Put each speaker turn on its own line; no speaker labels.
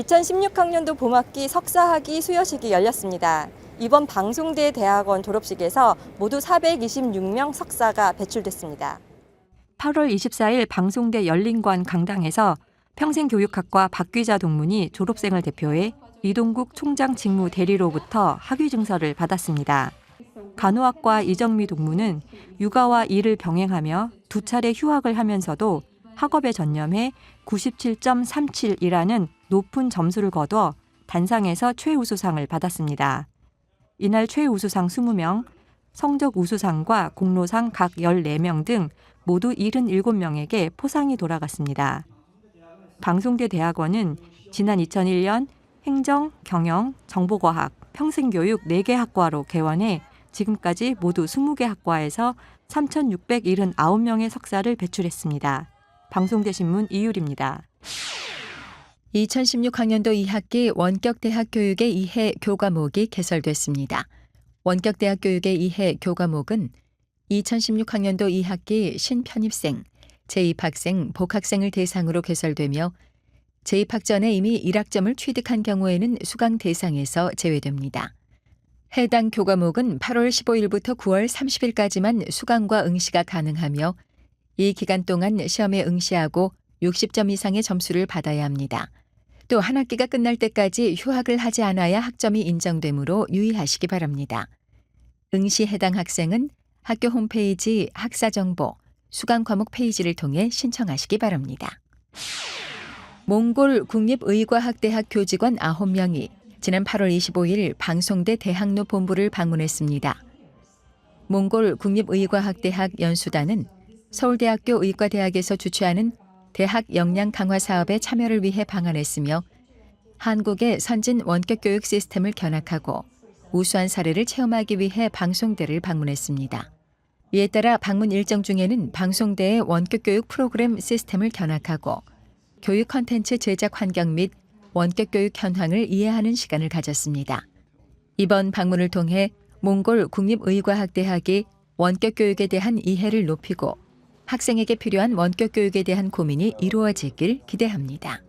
2016학년도 봄학기 석사학위 수여식이 열렸습니다. 이번 방송대 대학원 졸업식에서 모두 426명 석사가 배출됐습니다. 8월 24일 방송대 열린관 강당에서 평생교육학과 박귀자 동문이 졸업생을 대표해 이동국 총장 직무 대리로부터 학위 증서를 받았습니다. 간호학과 이정미 동문은 육아와 일을 병행하며 두 차례 휴학을 하면서도 학업에 전념해 97.37이라는 높은 점수를 거둬 단상에서 최우수상을 받았습니다. 이날 최우수상 20명, 성적 우수상과 공로상 각 14명 등 모두 77명에게 포상이 돌아갔습니다. 방송대 대학원은 지난 2001년 행정, 경영, 정보과학, 평생교육 4개 학과로 개원해 지금까지 모두 20개 학과에서 3,679명의 석사를 배출했습니다. 방송대 신문 이율입니다.
2016학년도 2학기 원격대학 교육의 2회 교과목이 개설됐습니다. 원격대학 교육의 2회 교과목은 2016학년도 2학기 신편입생, 재입학생, 복학생을 대상으로 개설되며 재입학 전에 이미 1학점을 취득한 경우에는 수강 대상에서 제외됩니다. 해당 교과목은 8월 15일부터 9월 30일까지만 수강과 응시가 가능하며 이 기간 동안 시험에 응시하고 60점 이상의 점수를 받아야 합니다. 또 한 학기가 끝날 때까지 휴학을 하지 않아야 학점이 인정되므로 유의하시기 바랍니다. 응시 해당 학생은 학교 홈페이지 학사정보 수강 과목 페이지를 통해 신청하시기 바랍니다. 몽골 국립의과학대학 교직원 9명이 지난 8월 25일 방송대 대학로 본부를 방문했습니다. 몽골 국립의과학대학 연수단은 서울대학교 의과대학에서 주최하는 대학 역량 강화 사업에 참여를 위해 방한했으며 한국의 선진 원격 교육 시스템을 견학하고 우수한 사례를 체험하기 위해 방송대를 방문했습니다. 이에 따라 방문 일정 중에는 방송대의 원격 교육 프로그램 시스템을 견학하고 교육 컨텐츠 제작 환경 및 원격 교육 현황을 이해하는 시간을 가졌습니다. 이번 방문을 통해 몽골 국립의과학대학이 원격 교육에 대한 이해를 높이고 학생에게 필요한 원격 교육에 대한 고민이 이루어지길 기대합니다.